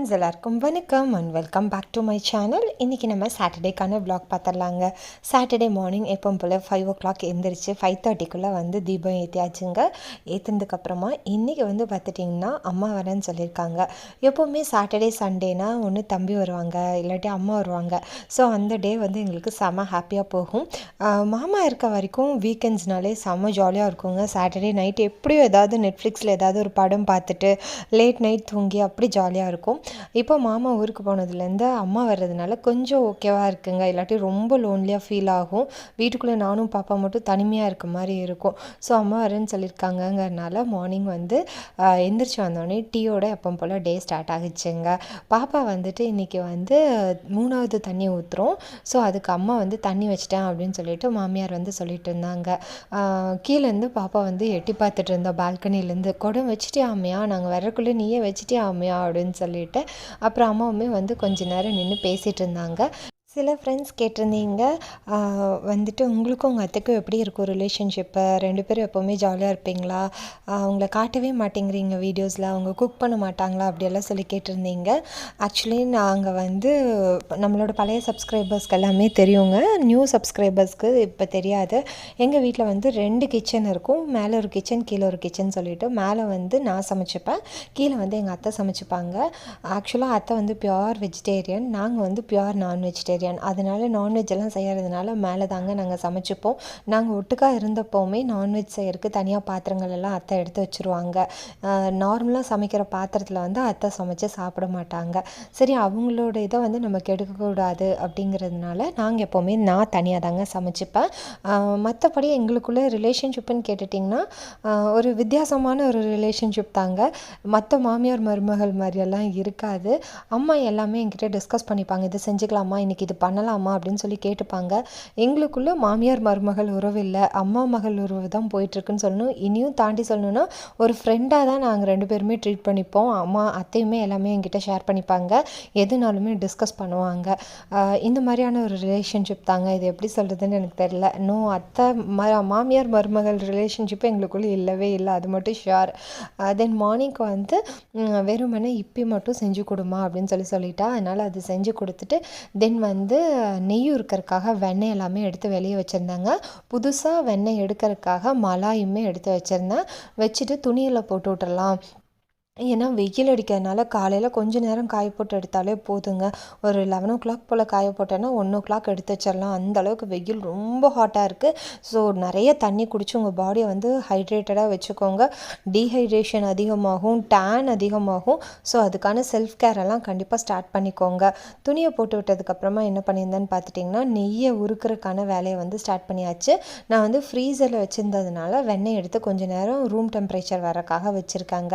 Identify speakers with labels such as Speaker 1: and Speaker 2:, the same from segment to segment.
Speaker 1: Friends எல்லாருக்கும் வணக்கம் and welcome back to my channel இன்றைக்கி நம்ம சாட்டர்டேக்கான vlog பார்த்துடலாங்க. சாட்டர்டே மார்னிங் எப்போ போல் ஃபைவ் ஓ கிளாக் எழுந்திரிச்சு ஃபைவ் தேர்ட்டிக்குள்ளே வந்து தீபம் ஏற்றியாச்சுங்க ஏற்றுனதுக்கப்புறமா இன்றைக்கி வந்து பார்த்துட்டிங்கன்னா அம்மா வரேன்னு சொல்லியிருக்காங்க. எப்போவுமே சாட்டர்டே சண்டேனா ஒன்று தம்பி வருவாங்க இல்லாட்டி அம்மா வருவாங்க. ஸோ அந்த டே வந்து எங்களுக்கு செம ஹாப்பியாக போகும். மாமா இருக்க வரைக்கும் வீக்கெண்ட்ஸ்னாலே செம்ம ஜாலியாக இருக்குங்க. சாட்டர்டே நைட் எப்படியும் ஏதாவது நெட்ஃப்ளிக்ஸில் ஏதாவது ஒரு படம் பார்த்துட்டு லேட் நைட் தூங்கி அப்படி ஜாலியாக இருக்கும். இப்போ மாமா ஊருக்கு போனதுலேருந்து அம்மா வர்றதுனால கொஞ்சம் ஓகேவாக இருக்குங்க. இல்லாட்டி ரொம்ப லோன்லியாக ஃபீல் ஆகும். வீட்டுக்குள்ளே நானும் பாப்பா மட்டும் தனிமையாக இருக்க மாதிரி இருக்கும். ஸோ அம்மா வரேன்னு சொல்லியிருக்காங்கங்கிறனால மார்னிங் வந்து எந்திரிச்சு வந்தோடனே டீயோட எப்போ போல் டே ஸ்டார்ட் ஆகிடுச்சுங்க. பாப்பா வந்துட்டு இன்றைக்கி வந்து மூணாவது தண்ணி ஊற்றுறோம் ஸோ அதுக்கு அம்மா வந்து தண்ணி வச்சிட்டேன் அப்படின்னு சொல்லிட்டு மாமியார் வந்து சொல்லிட்டு இருந்தாங்க. கீழேருந்து பாப்பா வந்து எட்டி பார்த்துட்டு இருந்தோம். பால்கனிலேருந்து குடம் வச்சுட்டே ஆமையா நாங்கள் வரக்குள்ளே நீயே வச்சுட்டே ஆமையா அப்படின்னு சொல்லிட்டு அப்புறம் அம்மாவுமே வந்து கொஞ்ச நேரம் நின்று பேசிகிட்டு இருந்தாங்க. சில ஃப்ரெண்ட்ஸ் கேட்டிருந்தீங்க. வந்துட்டு உங்களுக்கும் உங்கள் அத்தைக்கும் எப்படி இருக்கும் ரிலேஷன்ஷிப்பு ரெண்டு பேரும் எப்போவுமே ஜாலியாக இருப்பீங்களா? அவங்கள காட்டவே மாட்டேங்கிறீங்க வீடியோஸில் அவங்க குக் பண்ண மாட்டாங்களா? அப்படியெல்லாம் சொல்லி கேட்டிருந்தீங்க. ஆக்சுவலி நாங்கள் வந்து நம்மளோட பழைய சப்ஸ்கிரைபர்ஸ்க்கு எல்லாமே தெரியுங்க. நியூ சப்ஸ்கிரைபர்ஸ்க்கு இப்போ தெரியாது. எங்கள் வீட்டில் வந்து ரெண்டு கிச்சன் இருக்கும். மேலே ஒரு கிச்சன் கீழே ஒரு கிச்சன் சொல்லிவிட்டு மேலே வந்து நான் சமைச்சிப்பேன். கீழே வந்து எங்கள் அத்தை சமைச்சிப்பாங்க. ஆக்சுவலாக அத்தை வந்து பியோர் வெஜிடேரியன் நாங்கள் வந்து பியோர் நான் வெஜிடேரியன் அதனால நான்வெஜ் எல்லாம் செய்கிறதுனால மேலே தாங்க நாங்கள் சமைச்சிப்போம். நாங்கள் ஒட்டுக்கா இருந்தப்போவுமே நான்வெஜ் செய்யறதுக்கு தனியாக பாத்திரங்கள் எல்லாம் அத்தை எடுத்து வச்சுருவாங்க. நார்மலாக சமைக்கிற பாத்திரத்தில் வந்து அத்தை சமைச்சு சாப்பிட மாட்டாங்க. சரி அவங்களோட இதை வந்து நம்ம கெடுக்கக்கூடாது அப்படிங்கிறதுனால நாங்கள் எப்போவுமே நான் தனியாக தாங்க சமைச்சிப்பேன். மற்றபடி எங்களுக்குள்ளே ரிலேஷன்ஷிப்புன்னு கேட்டுட்டிங்கன்னா ஒரு வித்தியாசமான ஒரு ரிலேஷன்ஷிப் தாங்க. மற்ற மாமியார் மருமகள் மாதிரியெல்லாம் இருக்காது. அம்மா எல்லாமே என்கிட்ட டிஸ்கஸ் பண்ணிப்பாங்க. இது செஞ்சுக்கலாமா? இன்றைக்கி இது பண்ணலாமா அப்படின்னு சொல்லி கேட்டுப்பாங்க. எங்களுக்குள்ள மாமியார் மருமகள் உறவு இல்லை. அம்மா மகள் உறவு தான் போயிட்டுருக்குன்னு சொல்லணும். இனியும் தாண்டி சொல்லணும்னா ஒரு ஃப்ரெண்டாக தான் நாங்கள் ரெண்டு பேருமே ட்ரீட் பண்ணிப்போம். அம்மா அத்தையுமே எல்லாமே என்கிட்ட ஷேர் பண்ணிப்பாங்க. எதுனாலுமே டிஸ்கஸ் பண்ணுவாங்க. இந்த மாதிரியான ஒரு ரிலேஷன்ஷிப் தாங்க. இது எப்படி சொல்கிறதுன்னு எனக்கு தெரில நோ அத்தை ம மாமியார் மருமகள் ரிலேஷன்ஷிப் எங்களுக்குள்ளே இல்லவே இல்லை. அது மட்டும் ஷுர் தென் மார்னிங்க்கு வந்து வெறுமனே இப்பி மட்டும் செஞ்சு கொடுமா அப்படின்னு சொல்லி சொல்லிட்டா. அதனால் அது செஞ்சு கொடுத்துட்டு தென் வந்து நெய் இருக்கிறதுக்காக வெண்ணெய் எல்லாமே எடுத்து வெளியே வச்சுருந்தாங்க. புதுசாக வெண்ணெய் எடுக்கிறதுக்காக மலாயுமே எடுத்து வச்சுருந்தேன். வச்சுட்டு துணியில் போட்டு விட்டுறலாம். ஏன்னா வெயில் அடிக்கிறதுனால காலையில் கொஞ்ச நேரம் காய போட்டு எடுத்தாலே போதுங்க. ஒரு லெவன் ஓ கிளாக் போல் காய போட்டேன்னா ஒன் ஓ கிளாக் எடுத்து வச்சிடலாம் அந்தளவுக்கு வெயில் ரொம்ப ஹாட்டாக இருக்குது ஸோ நிறைய தண்ணி குடிச்சு உங்கள் பாடியை வந்து ஹைட்ரேட்டடாக வச்சுக்கோங்க. டீஹைட்ரேஷன் அதிகமாகும் டேன் அதிகமாகும். ஸோ அதுக்கான செல்ஃப் கேர் எல்லாம் கண்டிப்பாக ஸ்டார்ட் பண்ணிக்கோங்க. துணியை போட்டு விட்டதுக்கப்புறமா என்ன பண்ணியிருந்தேன்னு பார்த்துட்டிங்கன்னா நெய்யை உருக்கிறதுக்கான வேலையை வந்து ஸ்டார்ட் பண்ணியாச்சு. நான் வந்து ஃப்ரீசரில் வச்சுருந்ததுனால வெண்ணெய் எடுத்து கொஞ்ச நேரம் ரூம் டெம்பரேச்சர் வரக்காக வச்சுருக்காங்க.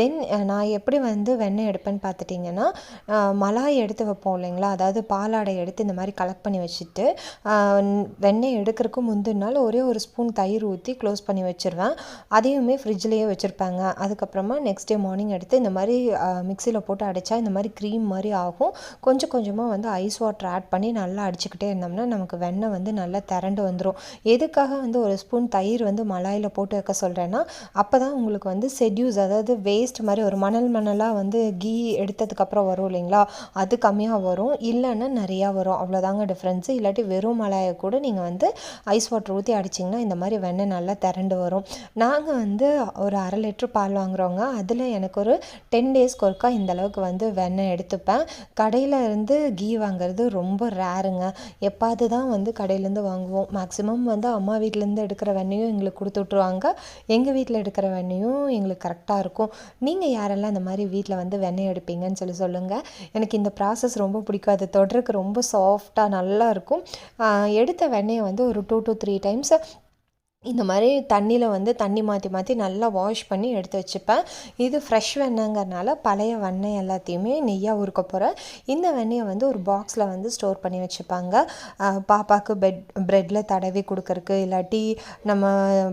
Speaker 1: தென் நான் எப்படி வந்து வெண்ணெய் எடுப்பேன்னு பார்த்துட்டிங்கன்னா மலாய் எடுத்து வைப்போம் இல்லைங்களா? அதாவது பாலாடை எடுத்து இந்த மாதிரி கலெக்ட் பண்ணி வச்சுட்டு வெண்ணெய் எடுக்கிறதுக்கு முந்தின நாள் ஒரே ஒரு ஸ்பூன் தயிர் ஊற்றி க்ளோஸ் பண்ணி வச்சுருவேன். அதையுமே ஃப்ரிட்ஜ்லேயே வச்சுருப்பாங்க. அதுக்கப்புறமா நெக்ஸ்ட் டே மார்னிங் எடுத்து இந்த மாதிரி மிக்சியில் போட்டு அடித்தா இந்த மாதிரி க்ரீம் மாதிரி ஆகும். கொஞ்சம் கொஞ்சமாக வந்து ஐஸ் வாட்டர் ஆட் பண்ணி நல்லா அடிச்சுக்கிட்டே இருந்தோம்னா நமக்கு வெண்ணெய் வந்து நல்லா திரண்டு வந்துடும் எதுக்காக வந்து ஒரு ஸ்பூன் தயிர் வந்து மலாயில் போட்டு வைக்க சொல்கிறேன்னா அப்போ தான் உங்களுக்கு வந்து செட்யூஸ் அதாவது வேஸ்ட் மாதிரி ஒரு மணல் மணலாக வந்து கீ எடுத்ததுக்கப்புறம் வரும் இல்லைங்களா? அது கம்மியாக வரும். இல்லைன்னா நிறையா வரும். அவ்வளோதாங்க டிஃப்ரென்ஸு இல்லாட்டி வெறும் மலாயை கூட நீங்கள் வந்து ஐஸ் வாட்டர் ஊற்றி அடிச்சிங்கன்னா இந்த மாதிரி வெண்ணெய் நல்லா திரண்டு வரும். நாங்கள் வந்து ஒரு அரை லிட்ரு பால் வாங்குகிறோங்க அதில் எனக்கு ஒரு டென் டேஸ்க்கு ஒருக்கா இந்த அளவுக்கு வந்து வெண்ணெய் எடுத்துப்பேன். கடையில் இருந்து கீ வாங்குறது ரொம்ப ரேருங்க எப்பாவது தான் வந்து கடையிலேருந்து வாங்குவோம். மேக்ஸிமம் வந்து அம்மா வீட்டிலேருந்து எடுக்கிற வெண்ணையும் எங்களுக்கு கொடுத்து விட்ருவாங்க எங்கள் வீட்டில் எடுக்கிற வெண்ணையும் எங்களுக்கு கரெக்டாக இருக்கும். நீங்கள் நீங்கள் யாரெல்லாம் இந்த மாதிரி வீட்டில் வந்து வெண்ணெய் எடுப்பீங்கன்னு சொல்லி சொல்லுங்கள் எனக்கு இந்த ப்ராசஸ் ரொம்ப பிடிக்கும். அது தொடருக்கு ரொம்ப சாஃப்டாக நல்லா இருக்கும். எடுத்த வெண்ணெயை வந்து ஒரு டூ டு த்ரீ டைம்ஸ் இந்த மாதிரி தண்ணியில் வந்து தண்ணி மாற்றி மாற்றி நல்லா வாஷ் பண்ணி எடுத்து வச்சுப்பேன். இது ஃப்ரெஷ் வெண்ணங்கிறனால பழைய வெண்ணெய் எல்லாத்தையுமே நெய்யாக உருக்க போகிறேன் இந்த வெண்ணெயை வந்து ஒரு பாக்ஸில் வந்து ஸ்டோர் பண்ணி வச்சுப்பாங்க. பாப்பாவுக்கு பெட் ப்ரெட்டில் தடவி கொடுக்கறக்கு இல்லாட்டி நம்ம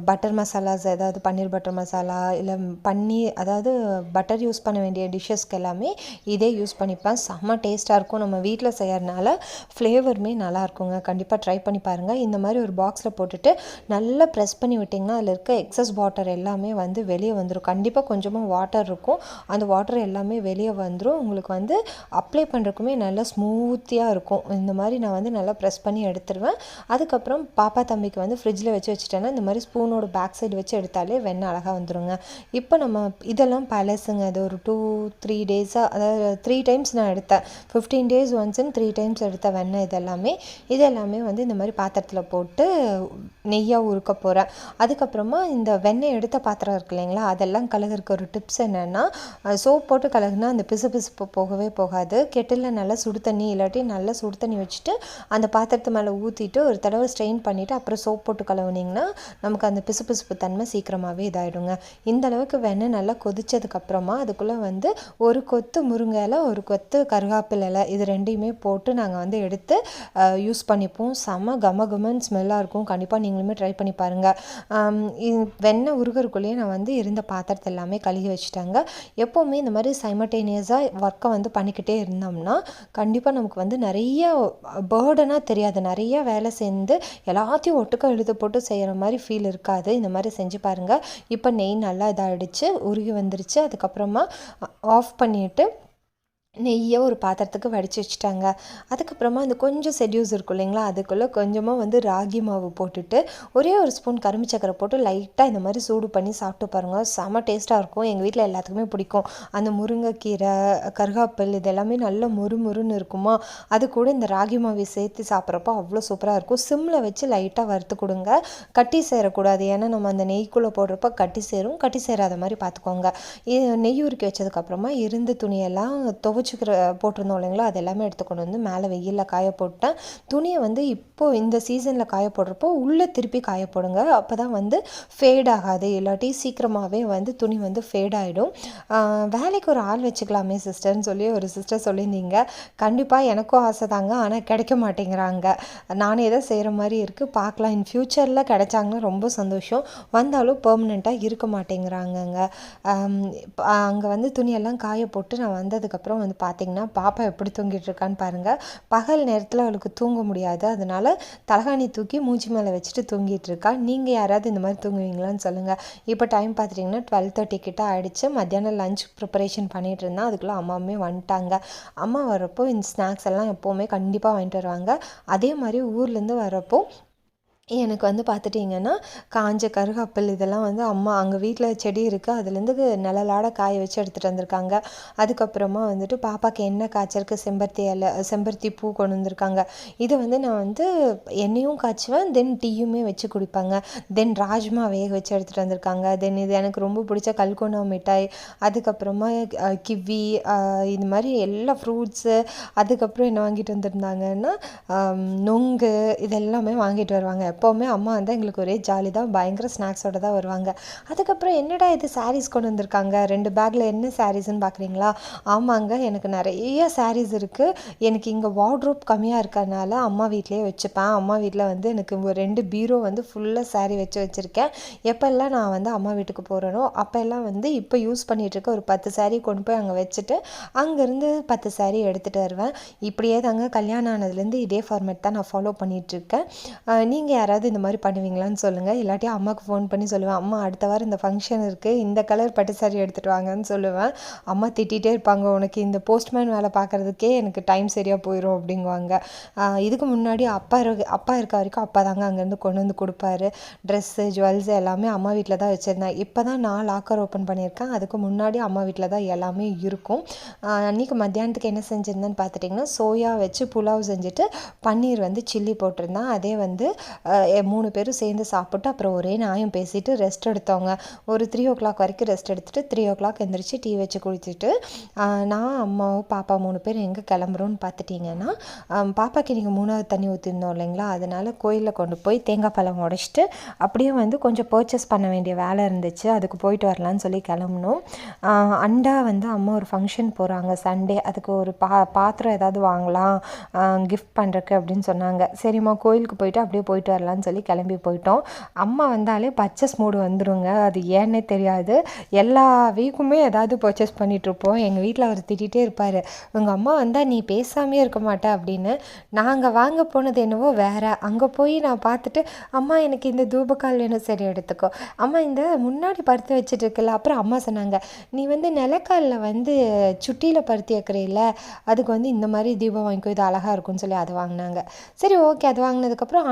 Speaker 1: பட்டர் மசாலாஸ் ஏதாவது பன்னீர் பட்டர் மசாலா இல்லை பன்னீர் அதாவது பட்டர் யூஸ் பண்ண வேண்டிய டிஷ்ஷஸ்க்கு எல்லாமே இதே யூஸ் பண்ணிப்பேன். செம்ம டேஸ்ட்டாக இருக்கும். நம்ம வீட்டில் செய்யறதுனால ஃப்ளேவருமே நல்லா இருக்குங்க. கண்டிப்பாக ட்ரை பண்ணி பாருங்கள் இந்த மாதிரி ஒரு பாக்ஸில் போட்டுட்டு நல்லா ப்ரெஸ் பண்ணி விட்டிங்கன்னா அதில் இருக்க எக்ஸஸ் வாட்டர் எல்லாமே வந்து வெளியே வந்துடும் கண்டிப்பாக கொஞ்சமாக வாட்டர் இருக்கும். அந்த வாட்டர் எல்லாமே வெளியே வந்துடும் உங்களுக்கு வந்து அப்ளை பண்ணுறதுக்குமே நல்லா ஸ்மூத்தியாக இருக்கும். இந்த மாதிரி நான் வந்து நல்லா ப்ரெஸ் பண்ணி எடுத்துருவேன். அதுக்கப்புறம் பாப்பா தம்பிக்கு வந்து ஃப்ரிட்ஜில் வச்சு வச்சுட்டேன்னா இந்த மாதிரி ஸ்பூனோட பேக் சைடு வச்சு எடுத்தாலே வெண்ணெய் அழகாக வந்துடுங்க இப்போ நம்ம இதெல்லாம் பழசுங்க. அது ஒரு டூ த்ரீ டேஸாக அதாவது த்ரீ டைம்ஸ் நான் எடுத்தேன். Fifteen days once and three times எடுத்த வெண்ணெய் இதெல்லாமே. இது எல்லாமே வந்து இந்த மாதிரி பாத்திரத்தில் போட்டு நெய்யாக உருக்க போகிறேன் அதுக்கப்புறமா இந்த வெண்ணெய் எடுத்த பாத்திரம் இருக்கு இல்லைங்களா அதெல்லாம் கழுகுறதுக்கு ஒரு டிப்ஸ் என்னென்னா சோப் போட்டு கழுகுனா அந்த பிசு பிசுப்பு போகவே போகாது. கெட்டிலில் நல்லா சுடு தண்ணி இல்லாட்டி நல்லா சுடு தண்ணி வச்சுட்டு அந்த பாத்திரத்து மேலே ஊற்றிட்டு ஒரு தடவை ஸ்ட்ரெயின் பண்ணிவிட்டு அப்புறம் சோப் போட்டு கழுவுனீங்கன்னா நமக்கு அந்த பிசு பிசுப்பு தன்மை சீக்கிரமாகவே இதாகிடுங்க இந்த அளவுக்கு வெண்ணெய் நல்லா கொதிச்சதுக்கப்புறமா அதுக்குள்ளே வந்து ஒரு கொத்து முருங்கை இலை ஒரு கொத்து கருகாப்பில் இலை இது ரெண்டையுமே போட்டு நாங்கள் வந்து எடுத்து யூஸ் பண்ணிப்போம். செம கம கமன் ஸ்மெல்லாக இருக்கும். கண்டிப்பாக நீங்களுமே ட்ரை பண்ணி பாருங்கள் வெண்ணெய் உருகிறக்குள்ளேயே நான் வந்து இருந்த பாத்திரத்தை எல்லாமே கழுகி வச்சுட்டாங்க. எப்போவுமே இந்த மாதிரி சைமட்டேனியஸாக ஒர்க்கை வந்து பண்ணிக்கிட்டே இருந்தோம்னா கண்டிப்பாக நமக்கு வந்து நிறைய பேர்டனாக தெரியாது. நிறைய வேலை சேர்ந்து எல்லாத்தையும் ஒட்டுக்க எழுத போட்டு செய்கிற மாதிரி ஃபீல் இருக்காது. இந்த மாதிரி செஞ்சு பாருங்கள் இப்போ நெய் நல்லா இதாகிடுச்சு உருகி வந்துருச்சு. அதுக்கப்புறமா ஆஃப் பண்ணிவிட்டு நெய்யை ஒரு பாத்திரத்துக்கு வடித்து வச்சுட்டாங்க. அதுக்கப்புறமா அந்த கொஞ்சம் செடியூஸ் இருக்கும் இல்லைங்களா அதுக்குள்ளே கொஞ்சமாக வந்து ராகி மாவு போட்டுட்டு ஒரே ஒரு ஸ்பூன் கரும்பு சக்கரை போட்டு லைட்டாக இந்த மாதிரி சூடு பண்ணி சாப்பிட்டு பாருங்கள் செம்ம டேஸ்ட்டாக இருக்கும். எங்கள் வீட்டில் எல்லாத்துக்குமே பிடிக்கும். அந்த முருங்கைக்கீரை கருகாப்பில் இது எல்லாமே நல்ல முறு முறுன்னு இருக்குமா? அது கூட இந்த ராகி மாவை சேர்த்து சாப்பிட்றப்போ அவ்வளோ சூப்பராக இருக்கும். சிம்மில் வச்சு லைட்டாக வறுத்து கொடுங்க. கட்டி சேரக்கூடாது. ஏன்னா நம்ம அந்த நெய்க்குள்ளே போடுறப்ப கட்டி சேரும். கட்டி சேராத மாதிரி பார்த்துக்கோங்க. நெய் உருக்கி வச்சதுக்கப்புறமா இருந்த துணியெல்லாம் துவ துவச்சிக்கிற போட்டிருந்தோம் இல்லைங்களா? அது எல்லாமே எடுத்து கொண்டு வந்து மேலே வெயிலில் காய போட்டேன் துணியை வந்து இப்போது இந்த சீசனில் காய போடுறப்போ உள்ளே திருப்பி காய போடுங்க. அப்போ தான் வந்து ஃபேட் ஆகாது. இல்லாட்டி சீக்கிரமாகவே வந்து துணி வந்து ஃபேட் ஆகிடும் வேலைக்கு ஒரு ஆள் வச்சுக்கலாமே சிஸ்டர்னு சொல்லி ஒரு சிஸ்டர் சொல்லியிருந்தீங்க. கண்டிப்பாக எனக்கும் ஆசை தாங்க. ஆனால் கிடைக்க மாட்டேங்கிறாங்க. நானே தான் செய்கிற மாதிரி இருக்குது பார்க்கலாம். இன் ஃப்யூச்சரில் கிடைச்சாங்கன்னா ரொம்ப சந்தோஷம். வந்தாலும் பெர்மனெண்ட்டாக இருக்க மாட்டேங்கிறாங்கங்க. அங்கே வந்து துணியெல்லாம் காய போட்டு நான் வந்ததுக்கப்புறம் வந்து வந்து பார்த்திங்கன்னா பாப்பா எப்படி தூங்கிட்டு இருக்கான்னு பாருங்கள் பகல் நேரத்தில் அவளுக்கு தூங்க முடியாது. அதனால் தலகாணி தூக்கி மூஞ்சி மேலே வச்சுட்டு தூங்கிட்டு இருக்கா. நீங்கள் யாராவது இந்த மாதிரி தூங்குவீங்களான்னு சொல்லுங்கள் இப்போ டைம் பார்த்துட்டிங்கன்னா டுவெல் தேர்ட்டி கிட்ட ஆகிடுச்சு மத்தியானம் லஞ்ச் ப்ரிப்பரேஷன் பண்ணிகிட்டு இருந்தேன் அதுக்குள்ளே அம்மாவுமே வந்துட்டாங்க. அம்மா வரப்போ இந்த ஸ்நாக்ஸ் எல்லாம் எப்போவுமே கண்டிப்பாக வாங்கிட்டு வருவாங்க. அதே மாதிரி ஊர்லேருந்து வரப்போ எனக்கு வந்து பார்த்துட்டிங்கன்னா காஞ்ச கருகாப்பில் இதெல்லாம் வந்து அம்மா அங்கே வீட்டில் செடி இருக்குது அதுலேருந்து நிழலாட காய வச்சு எடுத்துகிட்டு வந்திருக்காங்க. அதுக்கப்புறமா வந்துட்டு பாப்பாவுக்கு என்ன காய்ச்சிருக்கு செம்பருத்தி இலை செம்பருத்தி பூ கொண்டு வந்திருக்காங்க. இதை வந்து நான் வந்து எண்ணெயும் காய்ச்சுவேன் தென் டீயுமே வச்சு குடிப்பாங்க. தென் ராஜ்மா வேக வச்சு எடுத்துகிட்டு வந்திருக்காங்க. தென் இது எனக்கு ரொம்ப பிடிச்ச கல்கோனா மிட்டாய். அதுக்கப்புறமா கிவி இது மாதிரி எல்லா ஃப்ரூட்ஸு அதுக்கப்புறம் என்ன வாங்கிட்டு வந்திருந்தாங்கன்னா நொங்கு இதெல்லாமே வாங்கிட்டு வருவாங்க. எப்போவுமே அம்மா வந்து எங்களுக்கு ஒரே ஜாலி தான் பயங்கர ஸ்நாக்ஸோடு தான் வருவாங்க. அதுக்கப்புறம் என்னடா இது சாரீஸ் கொண்டு வந்திருக்காங்க? ரெண்டு பேக்கில் என்ன சாரீஸ்ன்னு பார்க்குறீங்களா ஆமாங்க எனக்கு நிறைய சாரீஸ் இருக்குது எனக்கு இங்கே வார்ட்ரோப் கம்மியாக இருக்கிறதுனால அம்மா வீட்லேயே வச்சுப்பேன். அம்மா வீட்டில் வந்து எனக்கு ஒரு ரெண்டு பீரோ வந்து ஃபுல்லாக சாரீ வச்சு வச்சுருக்கேன். எப்போல்லாம் நான் வந்து அம்மா வீட்டுக்கு போகிறேனோ அப்போல்லாம் வந்து இப்போ யூஸ் பண்ணிகிட்ருக்க ஒரு பத்து சாரீ கொண்டு போய் அங்கே வச்சுட்டு அங்கேருந்து பத்து சாரீ எடுத்துகிட்டு வருவேன். இப்படியே தாங்க கல்யாணம் ஆனதுலேருந்து இதே ஃபார்மேட் தான் நான் ஃபாலோ பண்ணிகிட்ருக்கேன் நீங்கள் யாராவது இந்த மாதிரி பண்ணுவீங்களான்னு சொல்லுங்கள் இல்லாட்டி அம்மாவுக்கு ஃபோன் பண்ணி சொல்லுவேன். அம்மா அடுத்த வாரம் இந்த ஃபங்க்ஷன் இருக்குது இந்த கலர் பட்டு சாரி எடுத்துகிட்டு வாங்கன்னு சொல்லுவேன். அம்மா திட்டிகிட்டே இருப்பாங்க. உனக்கு இந்த போஸ்ட்மேன் வேலை பார்க்குறதுக்கே எனக்கு டைம் சரியாக போயிடும் அப்படிங்குவாங்க. இதுக்கு முன்னாடி அப்பா இருக்கு அப்பா இருக்க வரைக்கும் அப்பா தாங்க அங்கேருந்து கொண்டு வந்து கொடுப்பாரு. ட்ரெஸ்ஸு ஜுவல்ஸ் எல்லாமே அம்மா வீட்டில் தான் வச்சுருந்தேன். இப்போ தான் நான் லாக்கர் ஓப்பன் பண்ணியிருக்கேன். அதுக்கு முன்னாடி அம்மா வீட்டில் தான் எல்லாமே இருக்கும். அன்றைக்கி மத்தியானத்துக்கு என்ன செஞ்சுருந்தேன்னு பார்த்துட்டிங்கன்னா சோயா வச்சு புலாவ் செஞ்சுட்டு பன்னீர் வந்து சில்லி போட்டிருந்தேன். அதே வந்து மூணு பேரும் சேர்ந்து சாப்பிட்டு அப்புறம் ஒரே நியாயம் பேசிட்டு ரெஸ்ட் எடுத்தவங்க. ஒரு த்ரீ ஓ கிளாக் வரைக்கும் ரெஸ்ட் எடுத்துகிட்டு த்ரீ ஓ கிளாக் எந்திரிச்சு டீ வச்சு குடிச்சிட்டு நான் அம்மாவும் பாப்பா மூணு பேர் எங்கே கிளம்புறோன்னு பார்த்துட்டிங்கன்னா பாப்பாக்கு நீங்கள் மூணாவது தண்ணி ஊற்றிருந்தோம் இல்லைங்களா? அதனால் கோயிலில் கொண்டு போய் தேங்காய் பழம் உடச்சிட்டு அப்படியே வந்து கொஞ்சம் பர்ச்சேஸ் பண்ண வேண்டிய வேலை இருந்துச்சு. அதுக்கு போயிட்டு வரலான்னு சொல்லி கிளம்புனோம். அண்டா வந்து அம்மா ஒரு ஃபங்க்ஷன் போகிறாங்க சண்டே அதுக்கு ஒரு பா பாத்திரம் ஏதாவது வாங்கலாம் கிஃப்ட் பண்ணுறக்கு அப்படின்னு சொன்னாங்க. சரிம்மா கோயிலுக்கு போயிட்டு அப்படியே போயிட்டு வரலாம். வரலான்னு சொல்லி கிளம்பி போயிட்டோம். அம்மா வந்தாலே பர்ச்சேஸ் மூடு வந்துருங்க. அது ஏன்னே தெரியாது. எல்லா வீக்குமே ஏதாவது பர்ச்சேஸ் பண்ணிகிட்ருப்போம் எங்கள் வீட்டில் அவர் திட்டிகிட்டே இருப்பார். உங்கள் அம்மா வந்தால் நீ பேசாமே இருக்க மாட்டே அப்படின்னு. நாங்கள் வாங்க போனது என்னவோ வேறு. அங்கே போய் நான் பார்த்துட்டு அம்மா எனக்கு இந்த தூபக்கால் வேணும். சரி எடுத்துக்கோ. அம்மா இந்த முன்னாடி பருத்தி வச்சுட்டு இருக்குல்ல அப்புறம் அம்மா சொன்னாங்க நீ வந்து நிலக்காலில் வந்து சுட்டியில் பருத்தி வைக்கிறீல்ல? அதுக்கு வந்து இந்த மாதிரி தீபம் வாங்கிக்கோ. இது அழகாக இருக்கும்னு சொல்லி அதை வாங்கினாங்க. சரி ஓகே. அது வாங்கினதுக்கப்புறம்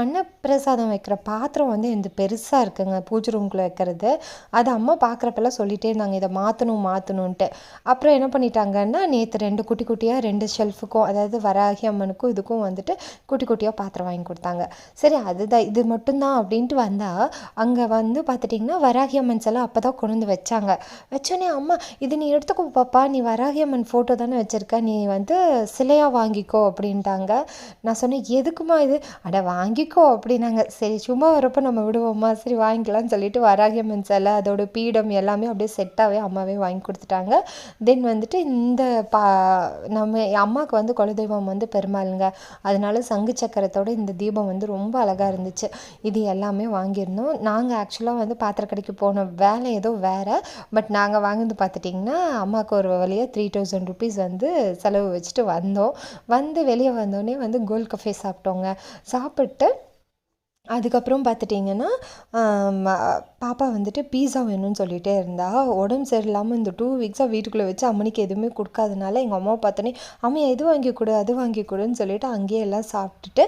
Speaker 1: பிரசாதம் வைக்கிற பாத்திரம் வந்து இந்த பெருசாக இருக்குங்க பூஜை ரூம்குள்ளே வைக்கிறது. அது அம்மா பார்க்குறப்பெல்லாம் சொல்லிகிட்டே இருந்தாங்க இதை மாற்றணும் மாற்றணுன்ட்டு அப்புறம் என்ன பண்ணிட்டாங்கன்னா நேற்று ரெண்டு குட்டி குட்டியாக ரெண்டு ஷெல்ஃபுக்கும் அதாவது வராகி அம்மனுக்கும் இதுக்கும் வந்துட்டு குட்டி குட்டியாக பாத்திரம் வாங்கி கொடுத்தாங்க. சரி அதுதான் இது மட்டும்தான் அப்படின்ட்டு வந்தால் அங்கே வந்து பார்த்துட்டிங்கன்னா வராகி அம்மன் செல்லாம் அப்போ தான் கொண்டு வந்து வச்சாங்க. வச்சோன்னே அம்மா இது நீ எடுத்துக்கோ பாப்பா. நீ வராகி அம்மன் ஃபோட்டோ தானே வச்சுருக்க. நீ வந்து சிலையாக வாங்கிக்கோ. அப்படின்ட்டாங்க. நான் சொன்னேன் எதுக்குமா இது? அட வாங்கிக்கோ. அப்படின்னாங்க. சரி சும்மா வரப்போ நம்ம விடுவோம்மா. சரி வாங்கிக்கலாம்னு சொல்லிட்டு வராகியம்மன் சிலை அதோட பீடம் எல்லாமே அப்படியே செட்டாகவே அம்மாவே வாங்கி கொடுத்துட்டாங்க. தென் வந்துட்டு இந்த பா நம்ம அம்மாவுக்கு வந்து குலதெய்வம் வந்து பெருமாளுங்க. அதனால சங்கு சக்கரத்தோட இந்த தீபம் வந்து ரொம்ப அழகாக இருந்துச்சு. இது எல்லாமே வாங்கியிருந்தோம். நாங்கள் ஆக்சுவலாக வந்து பாத்திர கடைக்கு போன வேலை ஏதோ வேறு. பட் நாங்கள் வாங்கினது பார்த்துட்டிங்கன்னா அம்மாவுக்கு ஒரு வழியாக த்ரீ தௌசண்ட் ருபீஸ் வந்து செலவு வச்சுட்டு வந்தோம். வந்து வெளியே வந்தோடனே வந்து கோல்ட் கஃபே சாப்பிட்டோங்க. சாப்பிட்டு அதுக்கப்புறம் பார்த்துட்டிங்கன்னா பாப்பா வந்துட்டு பீஸா வேணும்னு சொல்லிகிட்டே இருந்தா உடம்பு சரியில்லாமல் இந்த டூ வீக்ஸாக வீட்டுக்குள்ளே வச்சு அம்மனிக்கு எதுவுமே கொடுக்காதனால எங்கள் அம்மாவை பார்த்தோன்னே அம்மா இது வாங்கி கொடு அது வாங்கி கொடுன்னு சொல்லிட்டு அங்கேயே எல்லாம் சாப்பிட்டுட்டு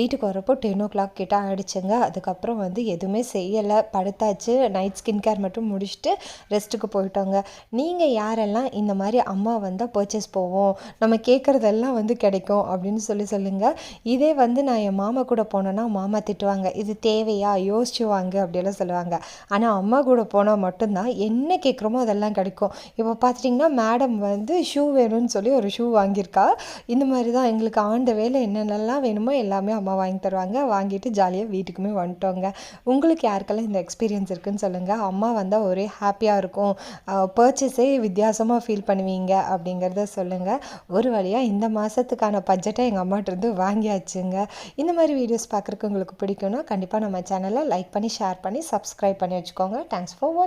Speaker 1: வீட்டுக்கு வரப்போ டென் ஓ கிளாக் கிட்ட ஆகிடுச்சுங்க அதுக்கப்புறம் வந்து எதுவுமே செய்யலை. படுத்தாச்சு. நைட் ஸ்கின் கேர் மட்டும் முடிச்சுட்டு ரெஸ்ட்டுக்கு போயிட்டோங்க. நீங்கள் யாரெல்லாம் இந்த மாதிரி அம்மா வந்தால் பர்ச்சேஸ் போவோம்? நம்ம கேட்குறதெல்லாம் வந்து கிடைக்கும். அப்படின்னு சொல்லி சொல்லுங்கள் இதே வந்து நான் என் மாமா கூட போனேன்னா மாமா திட்டுவாங்க இது தேவையா? யோசிச்சு வாங்க அப்படியெல்லாம் சொல்லுவாங்க. ஆனால் அம்மா கூட போனால் மட்டும்தான் என்ன கேட்குறோமோ அதெல்லாம் கிடைக்கும். இப்போ பார்த்துட்டிங்கன்னா மேடம் வந்து ஷூ வேணும்னு சொல்லி ஒரு ஷூ வாங்கியிருக்கா. இந்த மாதிரி தான் எங்களுக்கு ஆண்ட வேலை என்னென்னலாம் வேணுமோ எல்லாமே அம்மா வாங்கி தருவாங்க. வாங்கிட்டு ஜாலியாக வீட்டுக்குமே வந்துட்டோங்க. உங்களுக்கு யாருக்கெல்லாம் இந்த எக்ஸ்பீரியன்ஸ் இருக்குன்னு சொல்லுங்கள் அம்மா வந்தால் ஒரே ஹாப்பியாக இருக்கும். பர்ச்சேஸே வித்தியாசமாக ஃபீல் பண்ணுவீங்க அப்படிங்கிறத சொல்லுங்கள் ஒரு வழியாக இந்த மாதத்துக்கான பட்ஜெட்டை எங்கள் அம்மாட்டிருந்து வாங்கியாச்சுங்க. இந்த மாதிரி வீடியோஸ் பார்க்குறக்கு உங்களுக்கு பிடிக்கும் பிடிக்குன்னா கண்டிப்பாக நம்ம சேனலை லைக் பண்ணி ஷேர் பண்ணி சப்ஸ்கிரைப் பண்ணி வச்சுக்கோங்க. Thanks for watch